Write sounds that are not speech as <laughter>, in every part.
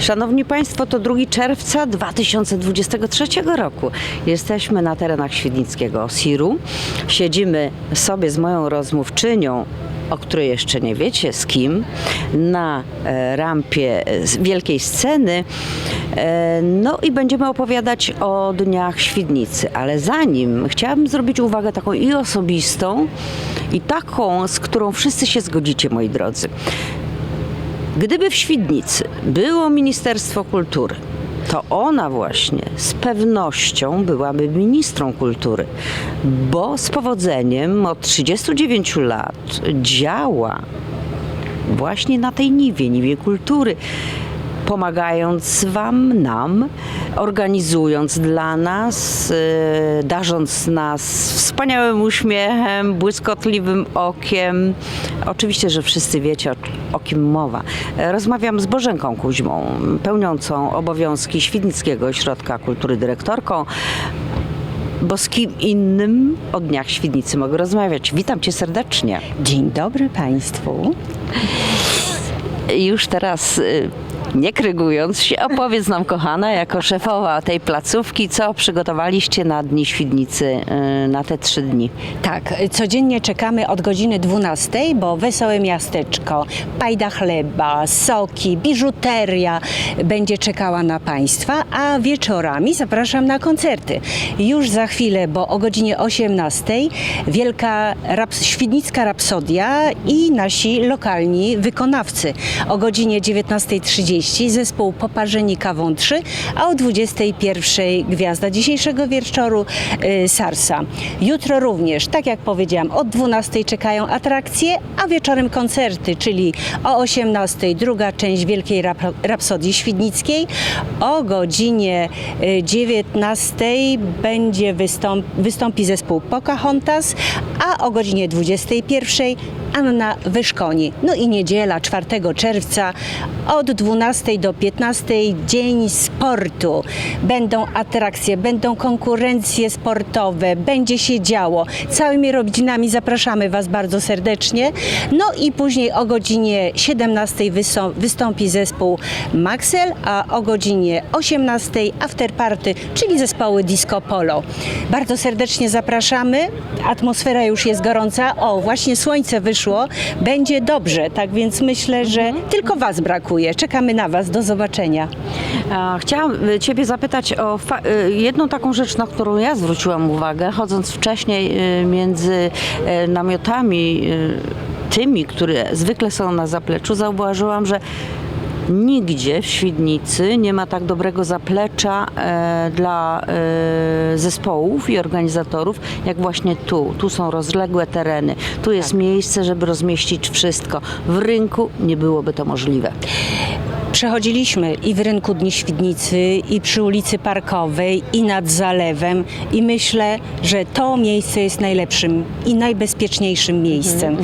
Szanowni Państwo, to 2 czerwca 2023 roku. Jesteśmy na terenach Świdnickiego Osiru. Siedzimy sobie z moją rozmówczynią, o której jeszcze nie wiecie z kim, na e, rampie wielkiej sceny. E, No i będziemy opowiadać o dniach Świdnicy, ale zanim chciałabym zrobić uwagę taką i osobistą, i taką, z którą wszyscy się zgodzicie, moi drodzy. Gdyby w Świdnicy było Ministerstwo Kultury, to ona właśnie z pewnością byłaby ministrą kultury, bo z powodzeniem od 39 lat działa właśnie na tej niwie, niwie kultury, pomagając Wam, nam, organizując dla nas, e, darząc nas wspaniałym uśmiechem, błyskotliwym okiem. Oczywiście, że wszyscy wiecie, o, o kim mowa. Rozmawiam z Bożenką Kuźmą, pełniącą obowiązki Świdnickiego Ośrodka Kultury dyrektorką, bo z kim innym o Dniach Świdnicy mogę rozmawiać. Witam Cię serdecznie. Dzień dobry Państwu. już teraz y, nie krygując się, opowiedz nam, kochana, jako szefowa tej placówki, co przygotowaliście na Dni Świdnicy, y, na te trzy dni. Tak, codziennie czekamy od godziny 12, bo wesołe miasteczko, pajda chleba, soki, biżuteria będzie czekała na Państwa, a wieczorami zapraszam na koncerty. Już za chwilę, bo o godzinie 18 wielka raps, świdnicka rapsodia i nasi lokalni wykonawcy. O godzinie 19.30 zespół Poparzeni Kawą 3, a o 21.00 gwiazda dzisiejszego wieczoru y, Sarsa. Jutro również, tak jak powiedziałam, od 12.00 czekają atrakcje, a wieczorem koncerty, czyli o 18.00 druga część Wielkiej Rap- Rapsodii Świdnickiej. O godzinie y, 19.00 będzie wystąp, wystąpi zespół Pocahontas, a o godzinie 21.00 Anna Wyszkoni. No i niedziela 4 czerwca od 12 do 15 Dzień Sportu. Będą atrakcje, będą konkurencje sportowe, będzie się działo. Całymi rodzinami zapraszamy Was bardzo serdecznie. No i później o godzinie 17 wysą- wystąpi zespół Maxel, a o godzinie 18 afterparty, czyli zespoły Disco Polo. Bardzo serdecznie zapraszamy. Atmosfera już jest gorąca. O, właśnie słońce wyszło. Będzie dobrze, tak więc myślę, że tylko Was brakuje. Czekamy na Was. Do zobaczenia. A, Chciałam y, Ciebie zapytać o fa- y, jedną taką rzecz, na którą ja zwróciłam uwagę, chodząc wcześniej y, między y, namiotami, y, tymi, które zwykle są na zapleczu, zauważyłam, że Nigdzie w Świdnicy nie ma tak dobrego zaplecza e, dla e, zespołów i organizatorów, jak właśnie tu. Tu są rozległe tereny. Tu jest miejsce, żeby rozmieścić wszystko. W rynku nie byłoby to możliwe. Przechodziliśmy i w rynku Dni Świdnicy, i przy ulicy Parkowej, i nad zalewem i myślę, że to miejsce jest najlepszym i najbezpieczniejszym miejscem.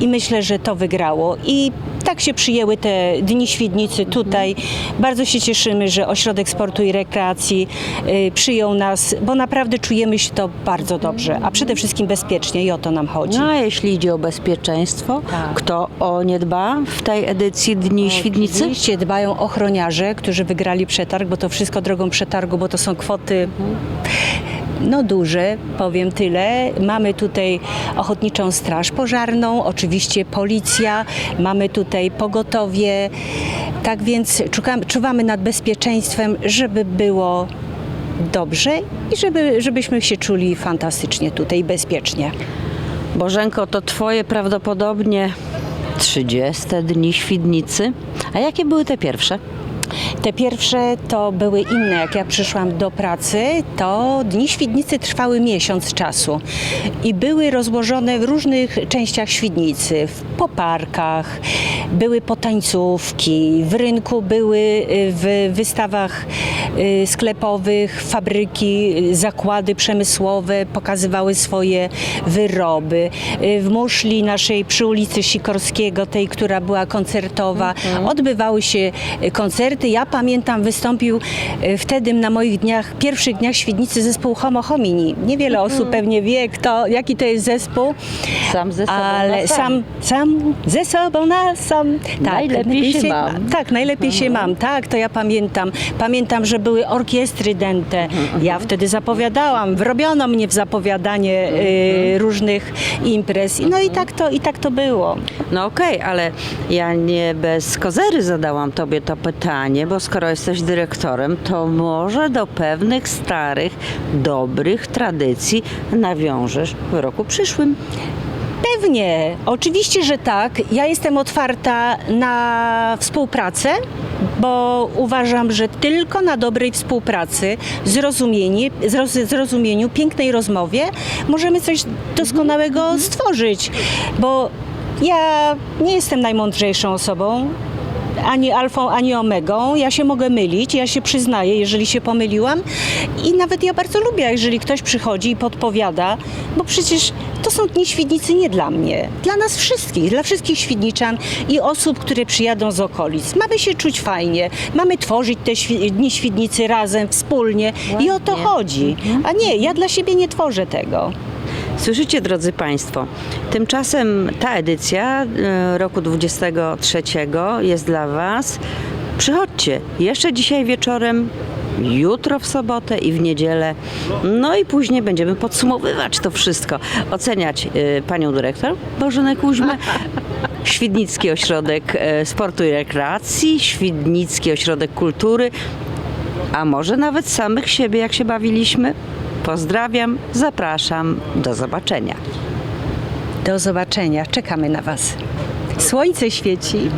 I myślę, że to wygrało. I tak się przyjęły te Dni Świdnicy tutaj. Bardzo się cieszymy, że Ośrodek Sportu i Rekreacji y, przyjął nas, bo naprawdę czujemy się to bardzo dobrze, a przede wszystkim bezpiecznie i o to nam chodzi. No a jeśli idzie o bezpieczeństwo, Tak. kto o nie dba w tej edycji Dni Świdnicy? Oczywiście dbają ochroniarze, którzy wygrali przetarg, bo to wszystko drogą przetargu, bo to są kwoty no duże, powiem tyle. Mamy tutaj Ochotniczą Straż Pożarną, oczywiście policja, mamy tutaj pogotowie. Tak więc czukam, czuwamy nad bezpieczeństwem, żeby było dobrze i żeby, żebyśmy się czuli fantastycznie tutaj, bezpiecznie. Bożenko, to twoje prawdopodobnie 30 Dni Świdnicy. A jakie były te pierwsze? Te pierwsze to były inne. Jak ja przyszłam do pracy, to dni Świdnicy trwały miesiąc czasu i były rozłożone w różnych częściach Świdnicy, w poparkach, były potańcówki, w rynku były y, w wystawach y, sklepowych, fabryki, y, zakłady przemysłowe pokazywały swoje wyroby. W muszli naszej przy ulicy Sikorskiego, tej, która była koncertowa, odbywały się koncerty koncerty. Ja pamiętam, wystąpił e, wtedy na moich dniach, pierwszych dniach Świdnicy zespół Homo Homini. Niewiele osób pewnie wie, kto, jaki to jest zespół. Sam ze sobą Ale na sam, sam ze sobą na sam. Tak, Najlepiej się mam. Tak, najlepiej się mam, tak, to ja pamiętam. Pamiętam, że były orkiestry dente. Ja wtedy zapowiadałam, wrobiono mnie w zapowiadanie y, różnych imprez. No i tak to, i tak to było. No okej, ale ja nie bez kozery zadałam tobie to pytanie, bo skoro jesteś dyrektorem, to może do pewnych starych, dobrych tradycji nawiążesz w roku przyszłym. Pewnie, oczywiście, że tak. Ja jestem otwarta na współpracę, bo uważam, że tylko na dobrej współpracy, zrozumienie, zroz- zrozumieniu, pięknej rozmowie możemy coś doskonałego stworzyć. Bo ja nie jestem najmądrzejszą osobą, ani alfą, ani omegą. Ja się mogę mylić, ja się przyznaję, jeżeli się pomyliłam. I nawet ja bardzo lubię, jeżeli ktoś przychodzi i podpowiada, bo przecież to są dni Świdnicy nie dla mnie, dla nas wszystkich, dla wszystkich Świdniczan i osób, które przyjadą z okolic. Mamy się czuć fajnie, mamy tworzyć te świ- dni Świdnicy razem, wspólnie i o to chodzi. A nie, ja dla siebie nie tworzę tego. Słyszycie, drodzy Państwo, tymczasem ta edycja e, roku 23 jest dla Was. Przychodźcie jeszcze dzisiaj wieczorem, jutro w sobotę i w niedzielę. No i później będziemy podsumowywać to wszystko, oceniać e, Panią Dyrektor Bożenę Kuźmę, <laughs> Świdnicki Ośrodek e, Sportu i Rekreacji, Świdnicki Ośrodek Kultury, a może nawet samych siebie, jak się bawiliśmy. Pozdrawiam, zapraszam, do zobaczenia. Do zobaczenia, czekamy na Was. Słońce świeci.